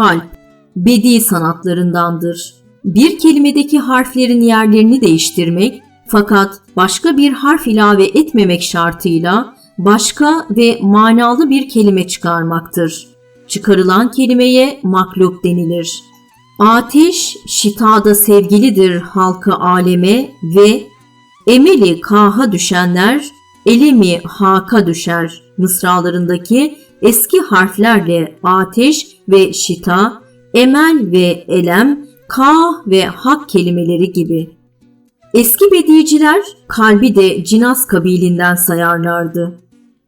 Kalp, bedi sanatlarındandır. Bir kelimedeki harflerin yerlerini değiştirmek fakat başka bir harf ilave etmemek şartıyla başka ve manalı bir kelime çıkarmaktır. Çıkarılan kelimeye makluk denilir. Ateş şitada sevgilidir halkı aleme ve emeli kaha düşenler elemi haka düşer mısralarındaki eski harflerle ateş ve şita, emel ve elem, kah ve hak kelimeleri gibi. Eski bediciler kalbi de cinas kabilinden sayarlardı.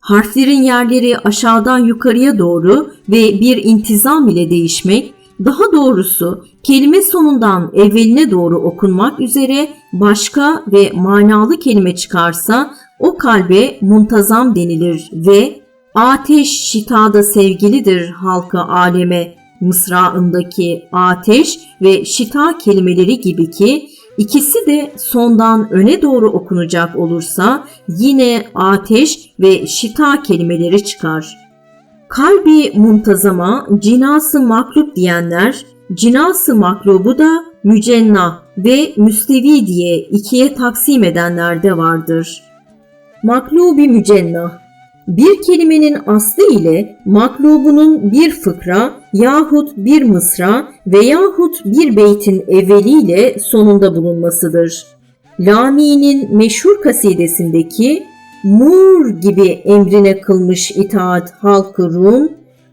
Harflerin yerleri aşağıdan yukarıya doğru ve bir intizam ile değişmek, daha doğrusu kelime sonundan evveline doğru okunmak üzere başka ve manalı kelime çıkarsa o kalbe muntazam denilir ve ateş şitada sevgilidir halka aleme mısraındaki ateş ve şita kelimeleri gibi ki ikisi de sondan öne doğru okunacak olursa yine ateş ve şita kelimeleri çıkar. Kalbi muntazama cinası maklub diyenler cinası maklubu da mücenna ve müstevi diye ikiye taksim edenler de vardır. Maklubi mücenna bir kelimenin aslı ile maklubunun bir fıkra yahut bir mısra veyahut bir beytin evveliyle sonunda bulunmasıdır. Lami'nin meşhur kasidesindeki Mur gibi emrine kılmış itaat halkı Rum,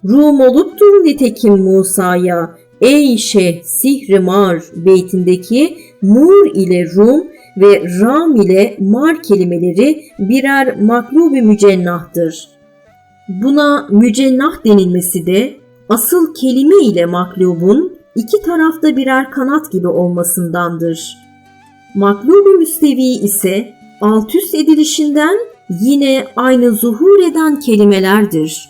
Rum oluptur nitekim Musa'ya, ey şeyh sihrimar beytindeki Mur ile Rum ve Ram ile Mar kelimeleri birer maklubi mücennahtır. Buna mücennah denilmesi de asıl kelime ile maklubun iki tarafta birer kanat gibi olmasındandır. Maklubi müstevi ise alt üst edilişinden yine aynı zuhur eden kelimelerdir.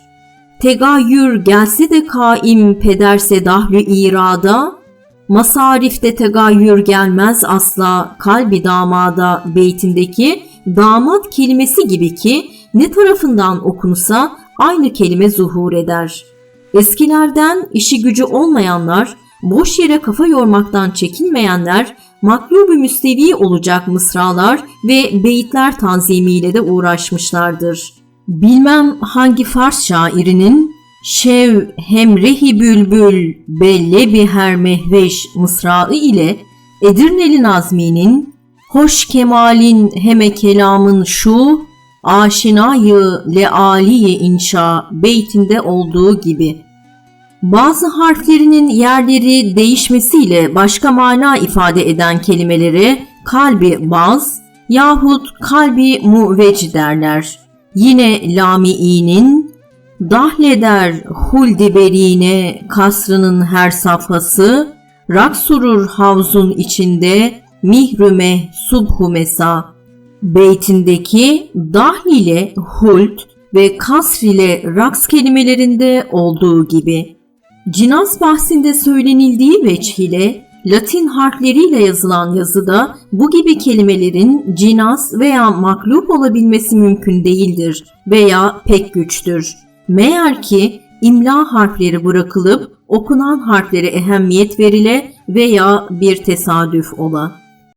Tegayyür gelse de kaim pederse dahlü irada, Masarifte tegayyür gelmez asla kalbi damada beytindeki damat kelimesi gibi ki ne tarafından okunsa aynı kelime zuhur eder. Eskilerden işi gücü olmayanlar, boş yere kafa yormaktan çekinmeyenler, maklubu müstevi olacak mısralar ve beyitler tanzimiyle de uğraşmışlardır. Bilmem hangi Fars şairinin Şev hemrehi bülbül belle bir her mehveş mısrağı ile Edirneli Nazmi'nin Hoş kemalin heme kelamın şu aşinayı lealiye inşa beytinde olduğu gibi. Bazı harflerinin yerleri değişmesiyle başka mana ifade eden kelimeleri kalbi baz yahut kalbi muvec derler. Yine lami'inin Dahleder huldi berine kasrının her safhası, Raksurur havzun içinde mihrüme subhu mesa. Beytindeki dahl ile hult ve kasr ile raks kelimelerinde olduğu gibi. Cinas bahsinde söylenildiği veç ile Latin harfleriyle yazılan yazıda bu gibi kelimelerin cinas veya maklub olabilmesi mümkün değildir veya pek güçtür. Meğer ki imla harfleri bırakılıp okunan harflere ehemmiyet verile veya bir tesadüf ola.